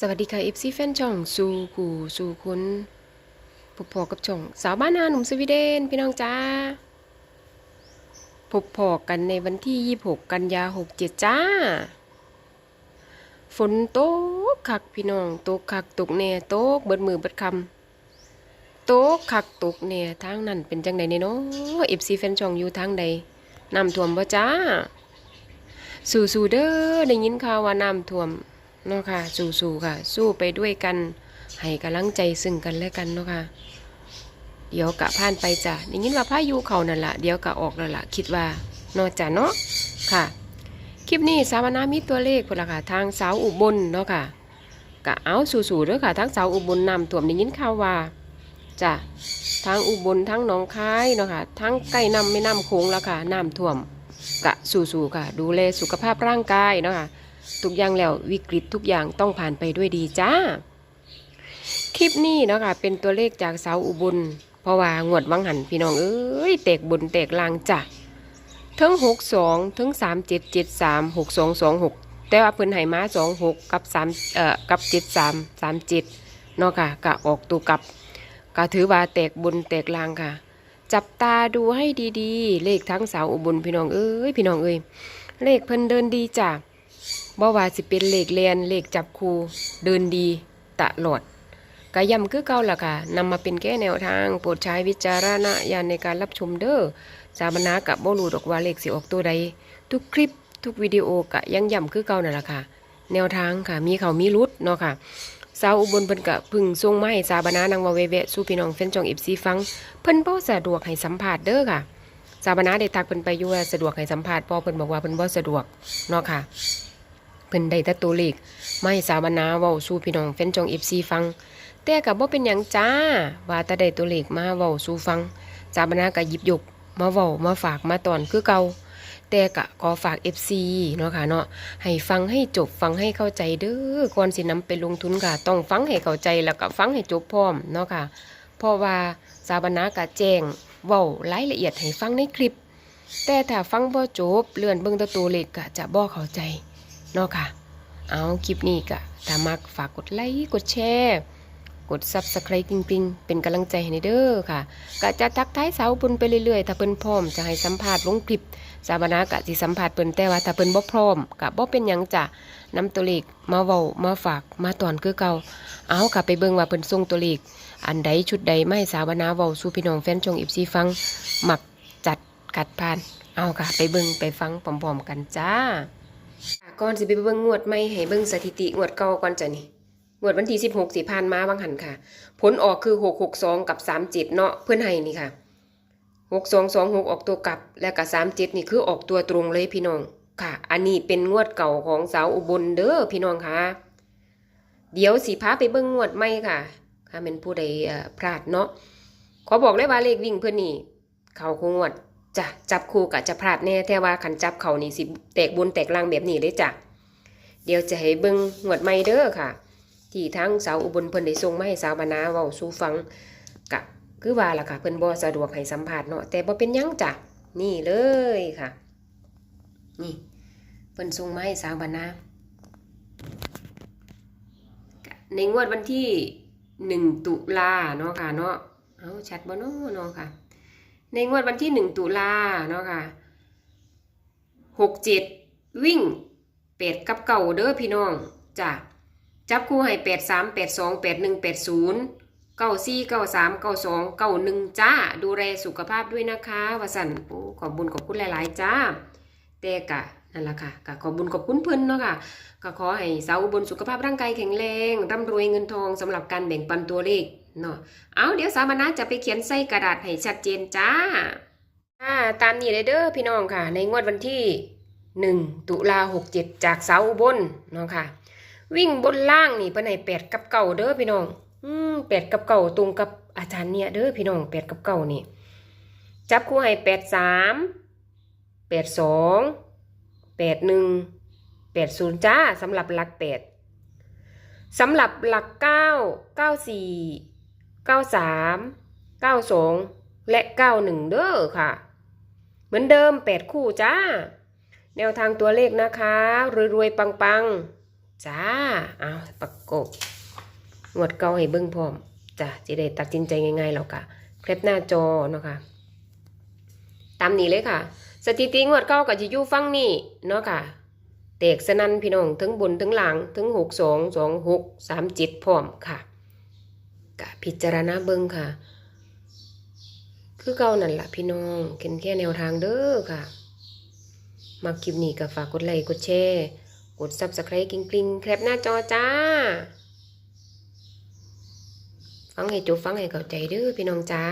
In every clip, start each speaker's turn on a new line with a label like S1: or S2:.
S1: สวัสดีค่ะ FC แฟนช่องสู่กูสู่คุณพบพอกับช่อง สาวบ้านนาหนุ่มสวีเดนพี่น้องจ้าพบพอกันในวันที่ 26 กันยา 67 จ้า ฝนตกคักพี่น้องตกคักตกแน่ตกเบิดมือเบิดคำตกคักตกแน่ทางนั้นเป็นจังใดเนี่ยเนาะ FC แฟนช่องอยู่ทางใดน้ำท่วมบ่จ้า สู่ๆเด้อได้ยินข่าวว่าน้ำท่วม เนาะค่ะ สู้ๆค่ะ สู้ไปด้วยกัน ให้กำลังใจซึ่งกันและกันเนาะค่ะ เดี๋ยวกะผ่านไปจ้ะได้ยินว่าพายุเขานั่นละเดี๋ยวกะออกแล้วล่ะคิดว่านอกจากเนาะค่ะ คลิปนี้สาวนามีตัวเลขพุ่นละค่ะทางสาวอุบลเนาะค่ะกะเอาสู่ๆเด้อค่ะทางสาวอุบลนำท่วมได้ยินข่าวว่าจ้ะทางอุบลทั้งหนองคายเนาะค่ะทั้งใกล้น้ำไม่น้ำโขงแล้วค่ะน้ำท่วมกะสู่ๆค่ะ ดูแลสุขภาพร่างกายเนาะค่ะ ทุกอย่างแล้ววิกฤตทุกอย่างต้องผ่านไปด้วยดีจ้า คลิปนี้เนาะค่ะเป็นตัวเลขจากเสาอุบล เพราะว่างวดวังหันพี่น้องเอ้ยแตกบนแตกลางจ้ะทั้งหกสองทั้งสามเจ็ดเจ็ดสามหกสองสองหกแต่ว่าเพิ่นให้มาสองหกกับสามเอ่อกับเจ็ดสามสามเจ็ดเนาะค่ะกะออกตัวกับก็ถือว่าแตกบนแตกลางค่ะ จับตาดูให้ดีๆ เลขทั้งเสาอุบลพี่น้องเอ้ยพี่น้องเอ้ยเลขเพิ่นเดินดีจ้ะ บ่ว่าสิเป็นเหลขเรียนเหลขจับคูเดินดีตลอดกะย้ำคือเก่าล่ะค่ะนำมาเป็นแก้แนวทาง โปรดใช้วิจารณญาณในการรับชมเด้อสาบนากับบ่รู้ดอกว่าเลขสิออกตัวใด ทุกคลิปทุกวิดีโอกะยังย้ำคือเก่านั่นล่ะค่ะ แนวทางค่ะ มีเขามีรุดเนาะค่ะสาวอุบลเพิ่นกะพึ่งส่งมาให้สาบนานางวาเวเวสู่พี่น้องแฟนจ่อง FC ฟัง เพิ่นบ่สะดวกให้สัมภาษณ์เด้อค่ะสาบนาได้ทักเพิ่นไปอยู่วสะดวกให้สัมภาษณ์เพอเพิ่นบอกว่าเพิ่นบ่สะดวกเนาะค่ะ เพิ่นได้แต่ตัวเลขไม่สาวนาเว้าสู่พี่น้องแฟนจอง FC ฟัง แต่ก็บ่เป็นหยังจ้า ว่าแต่ได้ตัวเลขมาเว้าสู่ฟังสาวนาก็หยิบยกมาเว้ามาฝากมาตอนคือเก่าแต่ก็ขอฝาก FC เนาะค่ะเนาะให้ฟังให้จบฟังให้เข้าใจเด้อก่อนสินำไปลงทุนค่ะ ต้องฟังให้เข้าใจแล้วก็ฟังให้จบพร้อมเนาะค่ะ เพราะว่าสาวนาก็แจ้งเว้ารายละเอียดให้ฟังในคลิป แต่ถ้าฟังบ่จบเลื่อนเบิ่งต่ตัวเลขก็จะบ่เข้าใจ เนาะค่ะ เอาคลิปนี้ก็ถ้ามักฝากกดไลค์กดแชร์กด Subscribe จริงๆ เป็นกำลังใจให้เด้อค่ะก็จะทักทายสาวเพิ่นไปเรื่อยๆ ถ้าเพิ่นพร้อมจะให้สัมภาษณ์ลงคลิป สาวนาก็สิสัมภาษณ์เพิ่นแต่ว่าถ้าเพิ่นบ่พร้อมก็บ่เป็นหยังจ้ะนำตัวเลขมาเว้ามาฝากมาตอนคือเก่าเอาค่ะไปเบิ่งว่าเพิ่นส่งตัวเลขอันใดชุดใดไม่ให้สาวนาเว้าสู่พี่น้องแฟนช่อง FC ฟังหมักจัดกัดผ่าน เอาค่ะ ไปเบิ่งไปฟังพร้อมๆกันจ้า ก่อนสิไปเบิ่งงวดใหม่ให้เบิ่งสถิติงวดเก่าก่อนจ้ะนี่งวดวันที่16สิผ่านมาบางหันค่ะ ผลออกคือ662กับ37เนาะเพื่อนให้นี่ค่ะ6226องหกออกตัวกลับ และกับ37นี่คือออกตัวตรงเลยพี่น้องค่ะ อันนี้เป็นงวดเก่าของสาวอุบลเด้อพี่น้องค่ะ เดี๋ยวสิพาไปเบิ่งงวดใหม่ค่ะ ค่ะเป็นผู้ใดพลาดเนาะขอบอกเลยว่าเลขวิ่งเพื่อนนี่ เขาคงงวด จะจับคู่กับจะพลาดแน่แต่ว่าขันจับเขานี่สิแตกบนแตกล่างแบบนี้เลยจ้ะเดี๋ยวจะให้เบิ่งงวดใหม่เด้อค่ะ ที่ทั้งสาวอุบลเพิ่นได้ส่งมาให้สาวบานาเว้าสู่ฟังกะคือว่าล่ะค่ะเพิ่นบ่สะดวกให้สัมภาษณ์เนาะแต่บ่เป็นยังจ้ะนี่เลยค่ะ นี่เพิ่นส่งมาให้สาวบานาในงวดวันที่หนึ่งตุลาเนาะค่ะเนาะเอาชัดบ่เนาะเนาะค่ะ ในงวดวันที่หนึ่งตุลาเนาะค่ะหกเจ็ดวิ่งแปดกับเก่าเด้อพี่น้องจ้ะจับคู่ให้แปดสามแปดสองแปดหนึ่งแปดศูนย์เก้าสี่เก้าสามเก้าสองเก้าหนึ่งจ้า ดูแลสุขภาพด้วยนะคะวสันโอ้ขอบบุญขอบคุณหลาย ๆ จ้าแต่กะนั่นแหละค่ะกะขอบบุญขอบคุณเพิ่นเนาะค่ะก็ขอให้สาวอุบลสุขภาพร่างกายแข็งแรงร่ำรวยเงินทองสำหรับการแบ่งปันตัวเลข เนาะเอาเดี๋ยวสามนาจะไปเขียนใส่กระดาษให้ชัดเจนจ้าอ่าตามนี้เลยเด้อพี่น้องค่ะ ในงวดวันที่หนึ่งตุลาหกเจ็ดจากเสาอุบลเนาะค่ะ วิ่งบนล่างนี่เพิ่นให้แปดกับเก่าเด้อพี่น้อง อืมแปดกับเก่าตรงกับอาจารย์เนี่ยเด้อพี่น้องแปดกับเก่านี่จับคู่ให้แปดสามแปดสองแปดหนึ่งแปดศูนย์จ้าสำหรับหลักแปดสำหรับหลักเก้าเก้าสี่ เก้าสามเก้าสองและเก้าหนึ่งเด้อค่ะ เหมือนเดิมแปดคู่จ้า แนวทางตัวเลขนะคะ รวยๆ ปังๆ จ้า เอาประกบงวดเก่าให้เบิ่งพร้อมจ้ะจะได้ตัดสินใจง่ายๆแล้วกะแคปหน้าจอเนาะค่ะตามนี้เลยค่ะ สถิติงวดเก่าก็จะอยู่ฟังนี่เนาะค่ะแตกสนั่นพี่น้องทั้งบนทั้งหลังทั้งหกสองสองหกสามจ็ดพร้อมค่ะ กะพิจารณาเบิ่งค่ะ คือเก่านั่นละพี่น้องเข็นแค่แนวทางเด้อค่ะ มาคลิปนี้ก็ฝากกดไลค์กดแชร์กด subscribe กริ๊งกริ๊งแคปหน้าจอจ้า ฟังให้จบฟังให้เข้าใจเด้อพี่น้องจ้า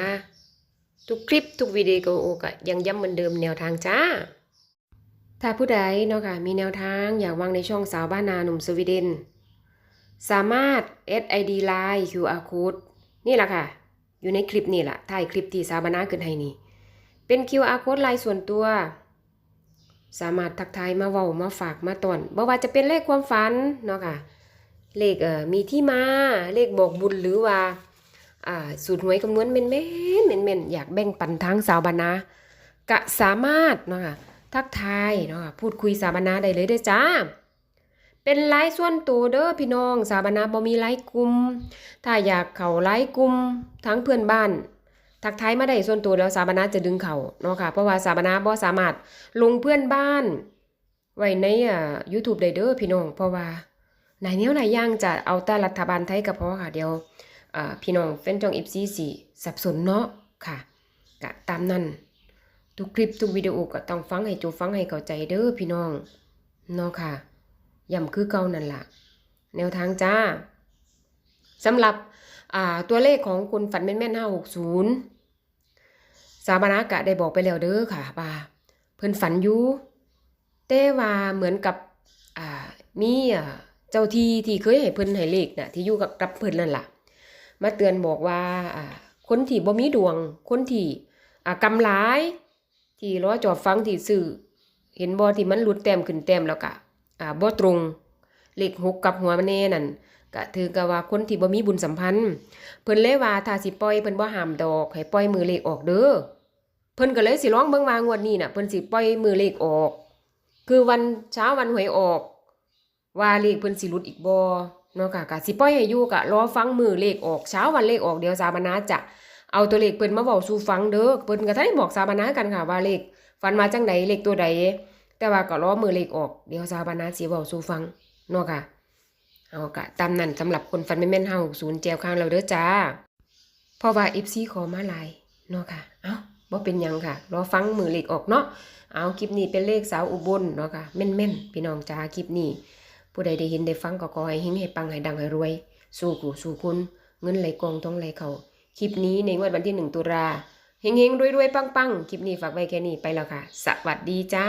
S1: ทุกคลิปทุกวิดีโอก็ยังย้ำเหมือนเดิมแนวทางจ้าถ้าผู้ใดเนาะค่ะมีแนวทางอยากวางในช่องสาวบ้านนาหนุ่มสวีเดน สามารถ SID Line QR Code นี่แหละค่ะ อยู่ในคลิปนี่แหละถ่ายคลิปที่สาวบานาขึ้นให้นี่ เป็น QR Code ไลน์ส่วนตัว สามารถทักทายมาเว้ามาฝากมาตอนบ่ว่าจะเป็นเลขความฝันเนาะค่ะ เลขเอ่อมีที่มา เลขบอกบุญหรือว่าอ่าสูตรหวยคำนวณเม่นเม่นเม่นเม่นอยากแบ่งปันทางสาวบานากะสามารถเนาะค่ะทักทายเนาะค่ะพูดคุยสาวบานาได้เลยด้อจ้า เป็นไลฟ์ส่วนตัวเด้อพี่น้อง สาบานาบ่มีไลฟ์กลุ่มถ้าอยากเข้าไลฟ์กลุ่มทั้งเพื่อนบ้าน ทักทายมาได้ส่วนตัวแล้วสาบานาจะดึงเขาเนาะค่ะ เพราะว่าสาบานาบ่สามารถลงเพื่อนบ้าน ไว้ในอ่า YouTube ได้เด้อพี่น้อง เพราะว่าหลายแนวหลายอย่างจะเอาแต่รัฐบาลไทยก็พอค่ะเดี๋ยวอ่าพี่น้องแฟนจอง FC สิสับสนเนาะค่ะก็ตามนั้นทุกคลิปทุกวิดีโอก็ต้องฟังให้จบฟังให้เข้าใจเด้อพี่น้องเนาะค่ะ ย้ำคือเก่านั่นล่ะ แนวทางจ้าสำหรับตัวเลขของคุณฝันแม่นๆ560สาบานากะได้บอกไปแล้วเด้อค่ะว่าเพิ่นฝันอยู่แต่ว่าเหมือนกับมีเจ้าที่ที่เคยให้เพิ่นให้เลขน่ะที่อยู่กับกับเพิ่นนั่นล่ะ มาเตือนบอกว่าคนที่บ่มีดวง คนที่กำหลาย ที่รอจอบฟังที่ซื้อเห็นบ่ที่มันหลุดแต้มขึ้นแต้มแล้วก็ อ่าบ่ตรงเลขหกกับหัวมันแน่นั่นก็ถือกับว่าคนที่บ่มีบุญสัมพันธ์เพิ่นเลยว่าถ้าสิปล่อยเพิ่นบ่ห้ามดอกให้ปล่อยมือเลขออกเด้อเพิ่นก็เลยสิร้องเบิ่งว่างวดนี้น่ะเพิ่นสิปล่อยมือเลขออก คือวันเช้าวันหวยออก ว่าเลขเพิ่นสิหลุดอีกบ่เนาะค่ะก็สิปล่อยให้อยู่ก็รอฟังมือเลขออกเช้าวันเลขออกเดี๋ยวสาบานาจะเอาตัวเลขเพิ่นมาเว้าสู่ฟังเด้อเพิ่นก็ทันได้บอกสาบานากันค่ะว่าเลขฝันมาจังใดเลขตัวใด แต่ว่าก็รอมือเลขออกเดี๋ยวสาวบานาสิเว้าสู่ฟังเนาะค่ะเอากะตามนั้นสำหรับคนฟันแม่นเฮาศูนย์แจวข้างเราเด้อจ้าเพราะว่า FC ขอมาลายเนาะค่ะ เอาบ่เป็นยังค่ะ รอฟังมือเลขออกเนาะเอาคลิปนี้เป็นเลขสาวอุบลเนาะค่ะแม่นๆพี่น้องจ้าคลิปนี้ ผู้ใดได้เห็นได้ฟังก็ขอให้เฮงให้ปังให้ดังให้รวย สู้กูสู้คุณเงินไหลกองท้องไหลเขาคลิปนี้ในวันที่หนึ่งตุลา เฮงๆรวยๆปังๆ คลิปนี้ฝากไว้แค่นี้ไปแล้วค่ะ สวัสดีจ้า